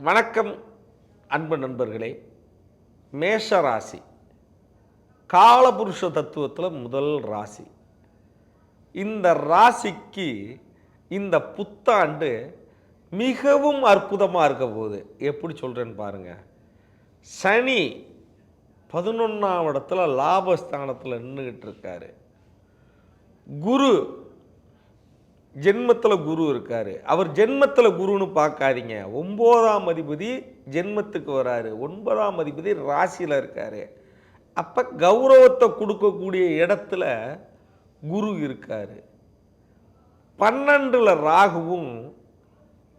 வணக்கம் அன்பு நண்பர்களே. மேஷ ராசி காலபுருஷ தத்துவத்தில் முதல் ராசி. இந்த ராசிக்கு இந்த புத்தாண்டு மிகவும் அற்புதமாக இருக்க போகுது. எப்படி சொல்கிறேன்னு பாருங்கள் சனி பதினொன்றாம் இடத்துல லாபஸ்தானத்தில் நின்றுக்கிட்டு இருக்காரு. குரு ஜென்மத்தில் குரு இருக்கார். அவர் ஜென்மத்தில் குருன்னு பார்க்காதீங்க. ஒம்போதாம் அதிபதி ஜென்மத்துக்கு வராரு. ஒன்பதாம் அதிபதி ராசியில் இருக்கார். அப்போ கௌரவத்தை கொடுக்கக்கூடிய இடத்துல குரு இருக்கார். பன்னெண்டில் ராகுவும்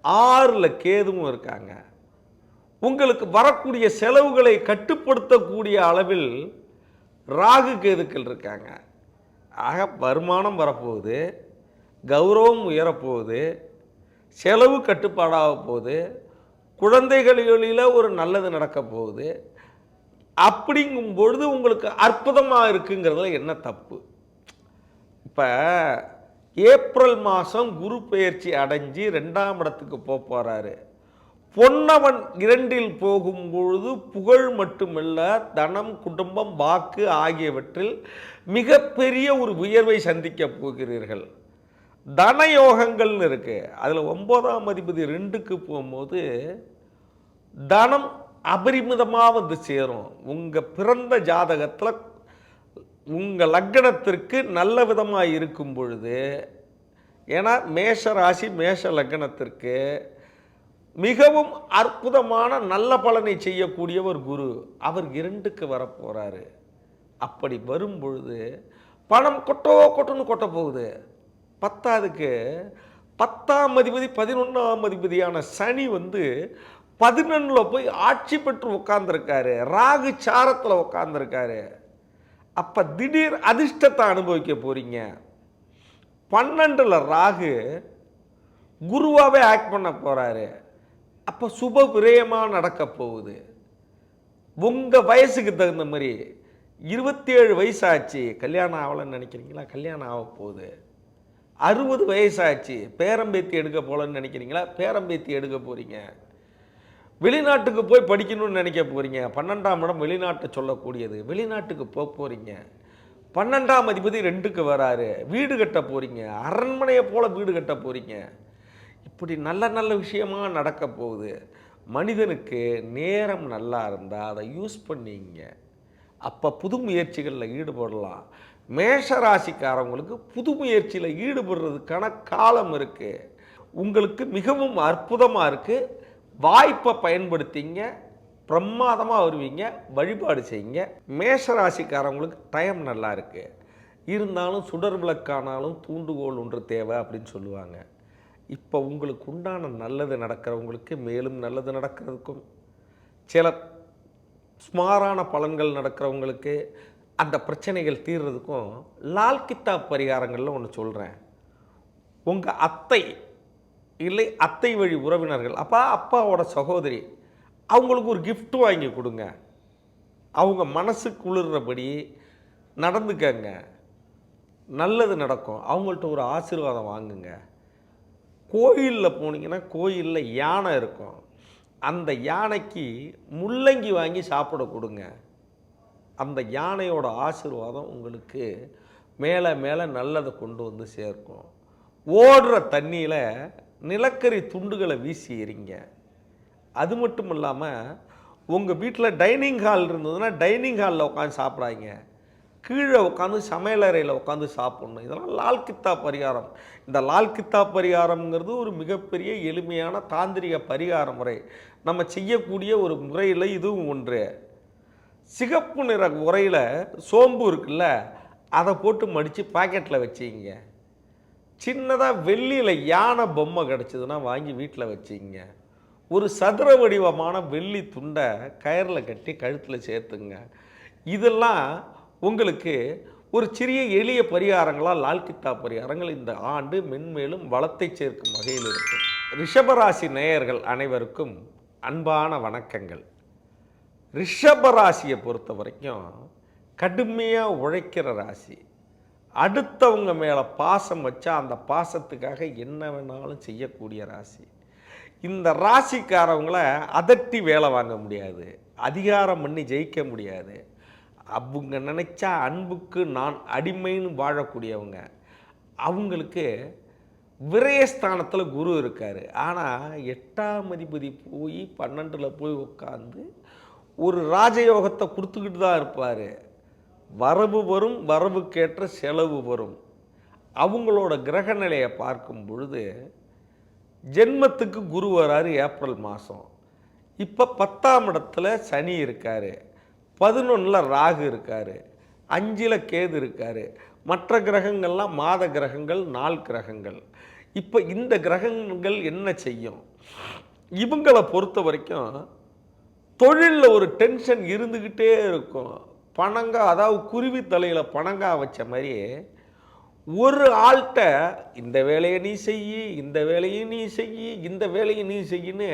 ஆறில் கேதுவும் இருக்காங்க. உங்களுக்கு வரக்கூடிய செலவுகளை கட்டுப்படுத்தக்கூடிய அளவில் ராகு கேதுக்கள் இருக்காங்க. ஆக வருமானம் வரப்போகுது. கௌரவம் உயரப்போகுது செலவு கட்டுப்பாடாக போகுது குழந்தைகளில் ஒரு நல்லது நடக்க போகுது அப்படிங்கும் பொழுது உங்களுக்கு அற்புதமாக இருக்குங்கிறதுல என்ன தப்பு? இப்போ ஏப்ரல் மாதம் குரு பெயர்ச்சி அடைஞ்சு ரெண்டாம் இடத்துக்கு போக போகிறாரு பொன்னவன் இரண்டில் போகும் பொழுது புகழ் மட்டுமல்ல தனம் குடும்பம் வாக்கு ஆகியவற்றில் மிகப்பெரிய ஒரு உயர்வை சந்திக்க போகிறீர்கள். தனயோகங்கள்னு இருக்குது அதில் ஒம்போதாம் அதிபதி ரெண்டுக்கு போகும்போது தனம் அபரிமிதமாக வந்து சேரும். உங்கள் பிறந்த ஜாதகத்தில் உங்கள் லக்கணத்திற்கு நல்ல விதமாக இருக்கும் பொழுது ஏன்னா மேஷ ராசி மேஷ லக்கணத்திற்கு மிகவும் அற்புதமான நல்ல பலனை செய்யக்கூடியவர் குரு அவர் இரண்டுக்கு வரப்போகிறாரு அப்படி வரும் பொழுது பணம் கொட்டோ கொட்டுன்னு கொட்ட போகுது. பத்தாவதுக்கு பத்தாம் அதிபதி பதினொன்றாம் அதிபதியான சனி வந்து பதினொன்றில் போய் ஆட்சி பெற்று உட்காந்துருக்காரு ராகு சாரத்தில் உட்காந்துருக்காரு அப்போ திடீர் அதிர்ஷ்டத்தை அனுபவிக்க போகிறீங்க பன்னெண்டில் ராகு குருவாகவே ஆக்ட் பண்ண போகிறாரு அப்போ சுப விரயமாக நடக்க போகுது. உங்கள் வயசுக்கு தகுந்த மாதிரி இருபத்தேழு வயசாச்சு. கல்யாணம் ஆகலைன்னு நினைக்கிறீங்களா? கல்யாணம் ஆக போகுது. அறுபது வயசாச்சு. பேரம்பேத்தி எடுக்க போகலன்னு நினைக்கிறீங்களா? பேரம்பேத்தி எடுக்க போகிறீங்க வெளிநாட்டுக்கு போய் படிக்கணும்னு நினைக்க போகிறீங்க பன்னெண்டாம் இடம் வெளிநாட்டை சொல்லக்கூடியது. வெளிநாட்டுக்கு போக போகிறீங்க பன்னெண்டாம் அதிபதி ரெண்டுக்கு வராரு. வீடு கட்ட போகிறீங்க அரண்மனையை போல் வீடு கட்ட போகிறீங்க இப்படி நல்ல நல்ல விஷயமாக நடக்க போகுது. மனிதனுக்கு நேரம் நல்லா இருந்தால் அதை யூஸ் பண்ணிங்க. அப்போ புது முயற்சிகளில் ஈடுபடலாம். மேஷராசிக்காரவங்களுக்கு புது முயற்சியில் ஈடுபடுறதுக்கான காலம் இருக்குது உங்களுக்கு மிகவும் அற்புதமாக இருக்குது வாய்ப்பை பயன்படுத்திங்க. பிரமாதமாக வருவீங்க. வழிபாடு செய்யுங்க. மேஷ ராசிக்காரவங்களுக்கு டைம் நல்லா இருக்குது இருந்தாலும் சுடர் விளக்கானாலும் தூண்டுகோல் ஒன்று தேவை அப்படின்னு சொல்லுவாங்க. இப்போ உங்களுக்கு உண்டான நல்லது நடக்கிறவங்களுக்கு மேலும் நல்லது நடக்கிறதுக்கும் சில ஸ்மாரான பலன்கள் நடக்கிறவங்களுக்கு அந்த பிரச்சனைகள் தீர்றதுக்கும் லால் கித்தாப் பரிகாரங்களில் ஒன்று சொல்கிறேன் உங்கள் அத்தை இல்லை அத்தை வழி உறவினர்கள் அப்பா அப்பாவோட சகோதரி அவங்களுக்கு ஒரு கிஃப்ட்டு வாங்கி கொடுங்க. அவங்க மனசு குளிர்றபடி நடந்துக்கங்க. நல்லது நடக்கும். அவங்கள்ட்ட ஒரு ஆசீர்வாதம் வாங்குங்க. கோயிலில் போனீங்கன்னா கோயிலில் யானை இருக்கும். அந்த யானைக்கு முள்ளங்கி வாங்கி சாப்பிட கொடுங்க. அந்த யானையோட ஆசீர்வாதம் உங்களுக்கு மேலே மேலே நல்லதை கொண்டு வந்து சேர்க்கும். ஓடுற தண்ணியில் நிலக்கரி துண்டுகளை வீசி எறிங்க. அது மட்டும் இல்லாமல் உங்கள் வீட்டில் டைனிங் ஹால் இருந்ததுன்னா டைனிங் ஹாலில் உட்காந்து சாப்பிடாதீங்க. கீழே உட்காந்து சமையலறையில் உட்காந்து சாப்பிட்ணும். இதெல்லாம் லால் கித்தா பரிகாரம். இந்த லால் கித்தா பரிகாரம்ங்கிறது ஒரு மிகப்பெரிய எளிமையான தாந்திரிக பரிகார முறை நம்ம செய்யக்கூடிய ஒரு முறையில் இதுவும் ஒன்று. சிகப்பு நிற உரையில் சோம்பு இருக்குல்ல அதை போட்டு மடித்து பாக்கெட்டில் வச்சிங்க. சின்னதாக வெள்ளியில் யானை பொம்மை கிடச்சிதுன்னா வாங்கி வீட்டில் வச்சிங்க. ஒரு சதுர வடிவமான வெள்ளி துண்டை கயரில் கட்டி கழுத்தில் சேர்த்துங்க. இதெல்லாம் உங்களுக்கு ஒரு சிறிய எளிய பரிகாரங்களாக லால்கித்தா பரிகாரங்கள் இந்த ஆண்டு மென்மேலும் வளத்தை சேர்க்கும் வகையில் இருக்கும். ரிஷபராசி நேயர்கள் அனைவருக்கும் அன்பான வணக்கங்கள். ரிஷப ராசியை பொறுத்த வரைக்கும் கடுமையாக உழைக்கிற ராசி. அடுத்தவங்க மேலே பாசம் வச்சா அந்த பாசத்துக்காக என்ன வேணாலும் செய்யக்கூடிய ராசி. இந்த ராசிக்காரவங்கள அதட்டி வேலை வாங்க முடியாது. அதிகாரம் பண்ணி ஜெயிக்க முடியாது. அவங்க நினச்சா அன்புக்கு நான் அடிமைன்னு வாழக்கூடியவங்க. அவங்களுக்கு விரயஸ்தானத்தில் குரு இருக்கார். ஆனால் எட்டாம் அதிபதி போய் பன்னெண்டில் போய் உட்காந்து ஒரு ராஜயோகத்தை கொடுத்துக்கிட்டு தான் இருப்பார். வரவு வரும் வரவுக்கேற்ற செலவு வரும். அவங்களோட கிரக நிலையை பார்க்கும் பொழுது ஜென்மத்துக்கு குரு வராரு ஏப்ரல் மாதம் இப்போ பத்தாம் இடத்துல சனி இருக்கார். பதினொன்றில் ராகு இருக்கார். அஞ்சில் கேது இருக்கார். மற்ற கிரகங்கள்லாம் மாத கிரகங்கள் நாள் கிரகங்கள். இப்போ இந்த கிரகங்கள் என்ன செய்யும்? இவங்களை பொறுத்த வரைக்கும் தொழிலில் ஒரு டென்ஷன் இருந்துக்கிட்டே இருக்கும். பணங்கா அதாவது குருவி தலையில் பணங்கா வச்ச மாதிரி ஒரு ஆள்கிட்ட இந்த வேலையை நீ செய்யி இந்த வேலையை நீ செய்யி இந்த வேலையை நீ செய்யின்னு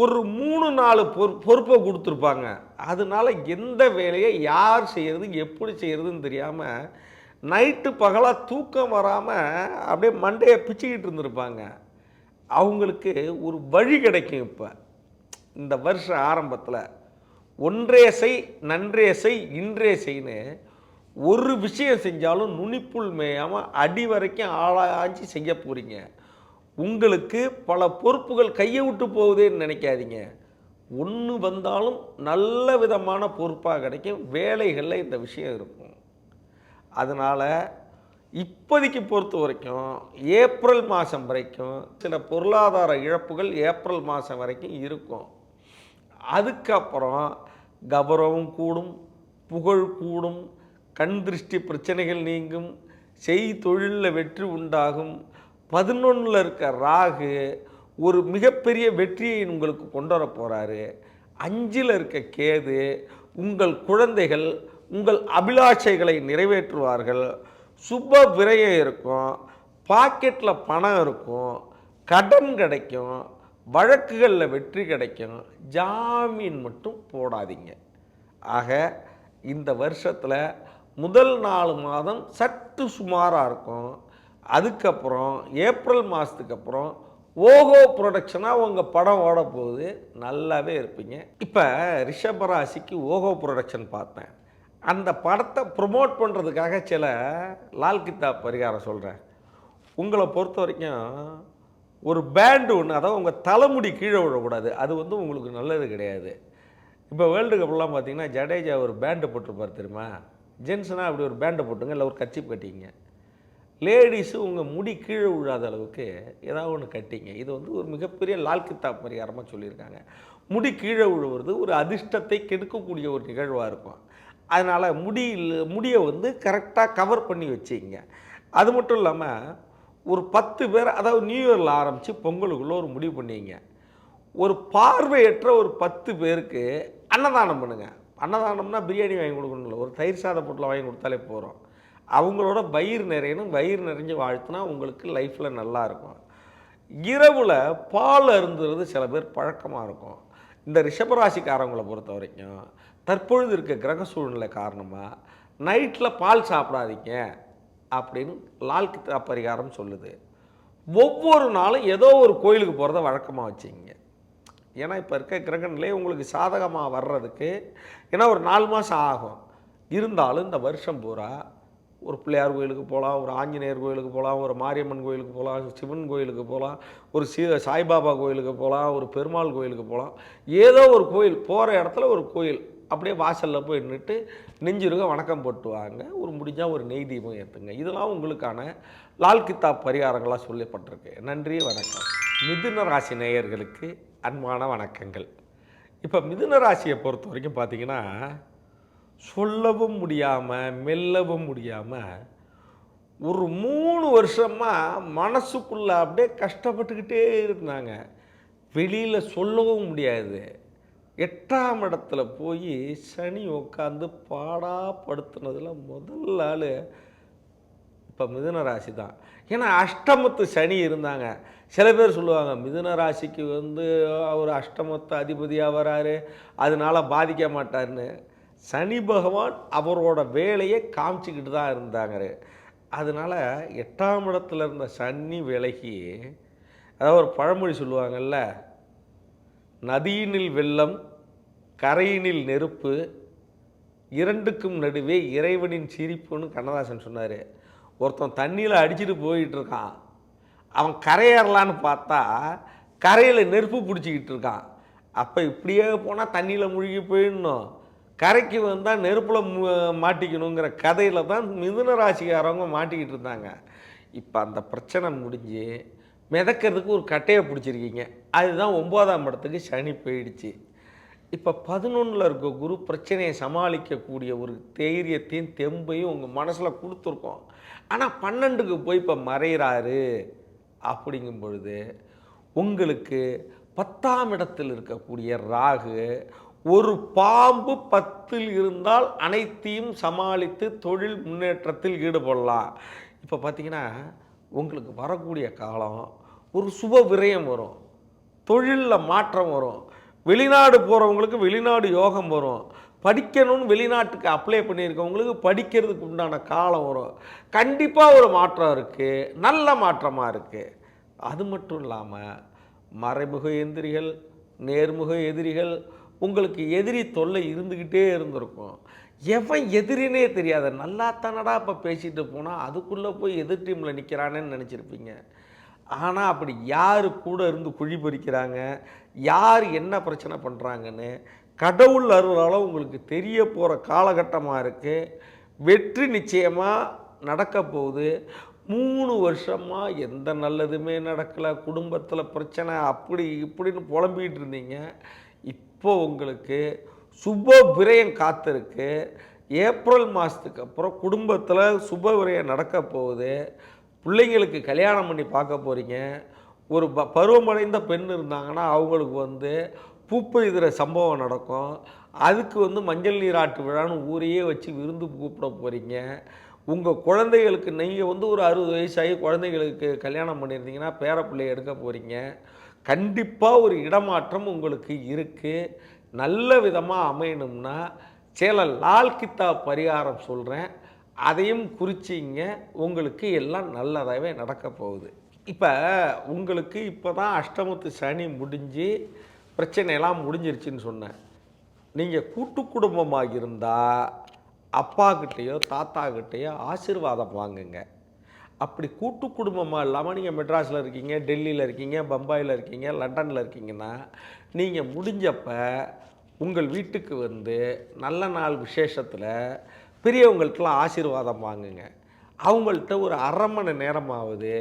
ஒரு மூணு நாலு பொறு பொறுப்பை கொடுத்துருப்பாங்க. அதனால எந்த வேலையை யார் செய்கிறது எப்படி செய்கிறதுன்னு தெரியாமல் நைட்டு பகலாக தூக்கம் வராமல் அப்படியே மண்டையை பிச்சுக்கிட்டு இருந்திருப்பாங்க. அவங்களுக்கு ஒரு வழி கிடைக்கும் இப்போ. இந்த வருஷ ஆரம்பத்தில் ஒன்றே செய் நன்றே செய் இன்றே செய்ன்னு ஒரு விஷயம் செஞ்சாலும் நுனிப்புள் மேயாமல் அடி வரைக்கும் ஆளாஞ்சி செய்ய போகிறீங்க உங்களுக்கு பல பொறுப்புகள் கையை விட்டு போகுதேன்னு நினைக்காதீங்க. ஒன்று வந்தாலும் நல்ல விதமான பொறுப்பாக கிடைக்கும். வேலைகளில் இந்த விஷயம் இருக்கும். அதனால் இப்போதைக்கு பொறுத்த வரைக்கும் ஏப்ரல் மாதம் வரைக்கும் சில பொருளாதார இழப்புகள் ஏப்ரல் மாதம் வரைக்கும் இருக்கும். அதுக்கப்புறம் கௌரவம் கூடும் புகழ் கூடும் கண் திருஷ்டி பிரச்சனைகள் நீங்கும் செய் தொழிலில் வெற்றி உண்டாகும். பதினொன்றில் இருக்க ராகு ஒரு மிகப்பெரிய வெற்றியை உங்களுக்கு கொண்டு வர போகிறாரு அஞ்சில் இருக்க கேது உங்கள் குழந்தைகள் உங்கள் அபிலாஷைகளை நிறைவேற்றுவார்கள். சுப விரயம் இருக்கும் பாக்கெட்டில் பணம் இருக்கும் கடன் கிடைக்கும். வழக்குகளில் வெற்றி கிடைக்கும் ஜாமீன் மட்டும் போடாதீங்க. ஆக இந்த வருஷத்தில் முதல் நாலு மாதம் சற்று சுமாராக இருக்கும். அதுக்கப்புறம் ஏப்ரல் மாதத்துக்கு அப்புறம் ஓஹோ ப்ரொடக்ஷனாக உங்கள் படம் ஓட போகுது. நல்லாவே இருப்பீங்க. இப்போ ரிஷபராசிக்கு ஓஹோ ப்ரொடக்ஷன் பார்த்தேன். அந்த படத்தை ப்ரொமோட் பண்ணுறதுக்காக சில லால் பரிகாரம் சொல்கிறேன் உங்களை பொறுத்த வரைக்கும் ஒரு பேண்டு ஒன்று அதாவது உங்கள் தலைமுடி கீழே விழக்கூடாது. அது வந்து உங்களுக்கு நல்லது கிடையாது. இப்போ வேர்ல்டு கப்லாம் பார்த்தீங்கன்னா ஜடேஜா ஒரு பேண்டு போட்டிருப்பார் தெரியுமா? ஜென்ஸ்னால் அப்படி ஒரு பேண்டை போட்டுங்க இல்லை ஒரு கச்சிப் கட்டிங்க. லேடிஸு உங்கள் முடி கீழே விழாத அளவுக்கு ஏதாவது ஒன்று கட்டிங்க. இது வந்து ஒரு மிகப்பெரிய லால் கித்தாப் பரிகாரமாக சொல்லியிருக்காங்க. முடி கீழே விழுவுறது ஒரு அதிர்ஷ்டத்தை கெடுக்கக்கூடிய ஒரு நிகழ்வாக இருக்கும். அதனால் முடி முடியை வந்து கரெக்டாக கவர் பண்ணி வச்சுங்க. அது மட்டும் இல்லாமல் ஒரு பத்து பேர் அதாவது நியூ இயரில் ஆரம்பித்து பொங்கலுக்குள்ளே ஒரு முடிவு பண்ணிங்க. ஒரு பார்வையற்ற ஒரு பத்து பேருக்கு அன்னதானம் பண்ணுங்கள் அன்னதானம்னா பிரியாணி வாங்கி கொடுக்கணும்ல. ஒரு தயிர் சாத பொட்டில் வாங்கி கொடுத்தாலே போகிறோம் அவங்களோட வயிறு நிறையணும். வயிறு நிறைஞ்சு வாழ்த்துனா உங்களுக்கு லைஃப்பில் நல்லா இருக்கும். இரவில் பால் அருந்துறது சில பேர் பழக்கமாக இருக்கும். இந்த ரிஷபராசிக்காரங்களை பொறுத்த வரைக்கும் தற்பொழுது இருக்க கிரக சூழ்நிலை காரணமாக நைட்டில் பால் சாப்பிடாதீங்க. அப்படின்னு லால் கித்தா பரிகாரம் சொல்லுது. ஒவ்வொரு நாளும் ஏதோ ஒரு கோயிலுக்கு போகிறத வழக்கமாக வச்சுங்க ஏன்னா இப்போ இருக்க கிரக உங்களுக்கு சாதகமாக வர்றதுக்கு ஏன்னா ஒரு நாலு மாதம் ஆகும். இருந்தாலும் இந்த வருஷம் பூரா ஒரு பிள்ளையார் கோயிலுக்கு போகலாம் ஒரு ஆஞ்சநேயர் கோயிலுக்கு போகலாம் ஒரு மாரியம்மன் கோயிலுக்கு போகலாம் சிவன் கோயிலுக்கு போகலாம் ஒரு சி சாய்பாபா கோயிலுக்கு போகலாம் ஒரு பெருமாள் கோயிலுக்கு போகலாம். ஏதோ ஒரு கோயில் போகிற இடத்துல ஒரு கோயில் அப்படியே வாசலில் போய் நின்றுட்டு நெஞ்சிருக வணக்கம் போட்டுவாங்க. ஒரு முடிஞ்சால் ஒரு நெய் தீபம் ஏற்றுங்க இதெல்லாம் உங்களுக்கான லால் கித்தாப் பரிகாரங்களாக சொல்லப்பட்டிருக்கு. நன்றி வணக்கம். மிதுன ராசி நேயர்களுக்கு அன்பான வணக்கங்கள். இப்போ மிதுன ராசியை பொறுத்த வரைக்கும் பார்த்தீங்கன்னா சொல்லவும் முடியாமல் மெல்லவும் முடியாமல் ஒரு மூணு வருஷமாக மனசுக்குள்ளே அப்படியே கஷ்டப்பட்டுக்கிட்டே இருந்தாங்க. வெளியில் சொல்லவும் முடியாது. எட்டாம் இடத்துல போய் சனி உட்காந்து பாடாப்படுத்துனதில் முதல் ஆள் இப்போ மிதுன ராசி தான். ஏன்னா அஷ்டமத்து சனி இருந்தாங்க. சில பேர் சொல்லுவாங்க மிதுன ராசிக்கு வந்து அவர் அஷ்டமத்து அதிபதியாக வராரு அதனால பாதிக்க மாட்டார்னு சனி பகவான் அவரோட வேலையை காமிச்சிக்கிட்டு தான் இருந்தாங்க அதனால் எட்டாம் இடத்துல இருந்த சனி விலகி அதாவது ஒரு பழமொழி சொல்லுவாங்கல்ல நதியினில் வெள்ளம் கரையினில் நெருப்பு இரண்டுக்கும் நடுவே இறைவனின் சிரிப்புன்னு கண்ணதாசன் சொன்னார். ஒருத்தன் தண்ணியில் அடிச்சிட்டு போயிட்டு இருக்கான் அவன் கரையேறலான்னு பார்த்தா கரையில் நெருப்பு பிடிச்சிக்கிட்டு இருக்கான். அப்போ இப்படியே போனால் தண்ணியில் முழுகி போயிடணும். கரைக்கு வந்தால் நெருப்பில் மாட்டிக்கணுங்கிற கதையில் தான் மிதுன ராசிக்காரவங்க மாட்டிக்கிட்டு இருந்தாங்க. இப்போ அந்த பிரச்சனை முடிஞ்சு மிதக்கிறதுக்கு ஒரு கட்டையை பிடிச்சிருக்கீங்க. அதுதான் ஒம்போதாம் இடத்துக்கு சனி போயிடுச்சு. இப்போ பதினொன்றில் இருக்க குரு பிரச்சனையை சமாளிக்கக்கூடிய ஒரு தைரியத்தையும் தெம்பையும் உங்கள் மனசில் கொடுத்துருக்கோம். ஆனால் பன்னெண்டுக்கு போய் இப்போ மறைகிறாரு அப்படிங்கும் பொழுது உங்களுக்கு பத்தாம் இடத்தில் இருக்கக்கூடிய ராகு ஒரு பாம்பு பத்தில் இருந்தால் அனைத்தையும் சமாளித்து தொழில் முன்னேற்றத்தில் ஈடுபடலாம். இப்போ பார்த்திங்கன்னா உங்களுக்கு வரக்கூடிய காலம் ஒரு சுப விரயம் வரும். தொழிலில் மாற்றம் வரும். வெளிநாடு போகிறவங்களுக்கு வெளிநாடு யோகம் வரும். படிக்கணும்னு வெளிநாட்டுக்கு அப்ளை பண்ணியிருக்கவங்களுக்கு படிக்கிறதுக்கு உண்டான காலம் வரும். கண்டிப்பாக ஒரு மாற்றம் இருக்குது நல்ல மாற்றமாக இருக்குது அது மட்டும் இல்லாமல் மறைமுக எதிரிகள் நேர்முக எதிரிகள் உங்களுக்கு எதிரி தொல்லை இருந்துக்கிட்டே இருந்திருக்கும். எவன் எதிரினே தெரியாத. நல்லா தானடா இப்போ பேசிட்டு போனால் அதுக்குள்ளே போய் எதிர் டீமில் நிற்கிறானேன்னு நினச்சிருப்பீங்க. ஆனால் அப்படி யார் கூட இருந்து குழி பறிக்கிறாங்க? யார் என்ன பிரச்சனை பண்ணுறாங்கன்னு கடவுள் அருளால் உங்களுக்கு தெரிய போகிற காலகட்டமாக இருக்குது வெற்றி நிச்சயமாக நடக்க போகுது. மூணு வருஷமாக எந்த நல்லதுமே நடக்கலை. குடும்பத்தில் பிரச்சனை அப்படி இப்படின்னு புலம்பிகிட்டு இருந்தீங்க. இப்போ உங்களுக்கு சுப விரயம் காத்திருக்கு. ஏப்ரல் மாதத்துக்கு அப்புறம் குடும்பத்தில் சுப விரயம் நடக்க போகுது. பிள்ளைங்களுக்கு கல்யாணம் பண்ணி பார்க்க போகிறீங்க ஒரு ப பருவமடைந்த பெண் இருந்தாங்கன்னா அவங்களுக்கு வந்து பூப்பெய்துற சம்பவம் நடக்கும். அதுக்கு வந்து மஞ்சள் நீராட்டு விழான்னு ஊரையே வச்சு விருந்து கூப்பிட போகிறீங்க உங்கள் குழந்தைகளுக்கு நீங்கள் வந்து ஒரு அறுபது வயசாகி குழந்தைகளுக்கு கல்யாணம் பண்ணியிருந்தீங்கன்னா பேரப்பிள்ளை எடுக்க போகிறீங்க கண்டிப்பாக ஒரு இடமாற்றம் உங்களுக்கு இருக்குது நல்ல விதமாக அமையணும்னா சேல லால் கித்தா பரிகாரம் சொல்கிறேன் அதையும் குறிச்சிங்க உங்களுக்கு எல்லாம் நல்லதாகவே நடக்க போகுது. இப்போ உங்களுக்கு இப்போ தான் அஷ்டமத்து சனி முடிஞ்சு பிரச்சனையெல்லாம் முடிஞ்சிருச்சுன்னு சொன்னேன். நீங்கள் கூட்டு குடும்பமாக இருந்தால் அப்பாக்கிட்டேயோ தாத்தாக்கிட்டேயோ ஆசீர்வாதம் வாங்குங்க. அப்படி கூட்டு குடும்பமாக இல்லாமல் நீங்கள் மெட்ராஸில் இருக்கீங்க டெல்லியில் இருக்கீங்க பம்பாயில் இருக்கீங்க லண்டனில் இருக்கீங்கன்னா நீங்கள் முடிஞ்சப்போ உங்கள் வீட்டுக்கு வந்து நல்ல நாள் விசேஷத்தில் பெரியவங்கள்ட்டலாம் ஆசீர்வாதம் வாங்குங்க. அவங்கள்ட்ட ஒரு அரை மணி நேரமாவது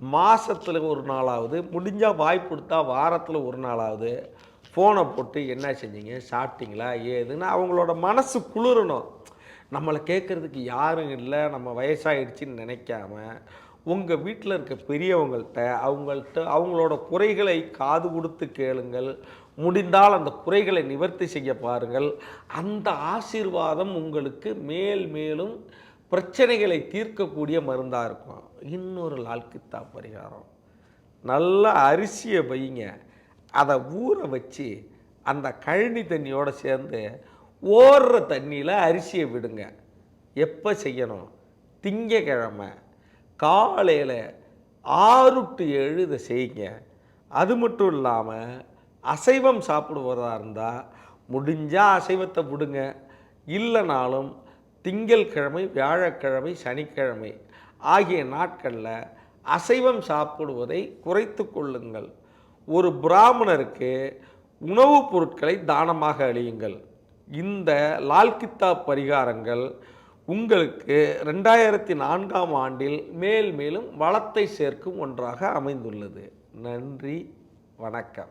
மாதத்தில் ஒரு நாளாவது முடிஞ்சால் வாய்ப்பு கொடுத்தா வாரத்தில் ஒரு நாளாவது ஃபோனை போட்டு என்ன செஞ்சீங்க சாப்பிட்டீங்களா ஏதுன்னு அவங்களோட மனசு குளிரணும். நம்மளை கேட்குறதுக்கு யாரும் இல்லை நம்ம வயசாகிடுச்சின்னு நினைக்காம உங்கள் வீட்டில் இருக்க பெரியவங்கள்ட்ட அவங்கள்ட்ட அவங்களோட குறைகளை காது கொடுத்து கேளுங்கள். முடிந்தால் அந்த குறைகளை நிவர்த்தி செய்ய பாருங்கள். அந்த ஆசீர்வாதம் உங்களுக்கு மேல் மேலும் பிரச்சனைகளை தீர்க்கக்கூடிய மருந்தாக இருக்கும். இன்னொரு லால்கித்தா பரிகாரம். நல்ல அரிசியை வைங்க. அதை ஊற வச்சு அந்த கழனி தண்ணியோடு சேர்ந்து ஓடுற தண்ணியில் அரிசியை விடுங்க. எப்போ செய்யணும்? திங்கக்கிழமை. காலையில் ஆறு டு ஏழு இதை செய்யுங்க. அது மட்டும் இல்லாமல் அசைவம் சாப்பிடுவதா இருந்தால் முடிஞ்சால் அசைவத்தை விடுங்க. இல்லைனாலும் திங்கள்கிழமை வியாழக்கிழமை சனிக்கிழமை ஆகிய நாட்களில் அசைவம் சாப்பிடுவதை குறைத்து கொள்ளுங்கள். ஒரு பிராமணருக்கு உணவுப் பொருட்களை தானமாக அழியுங்கள் இந்த லால்கித்தா பரிகாரங்கள் உங்களுக்கு ரெண்டாயிரத்தி நான்காம் ஆண்டில் மேல் மேலும் வளத்தை சேர்க்கும் ஒன்றாக அமைந்துள்ளது. நன்றி வணக்கம்.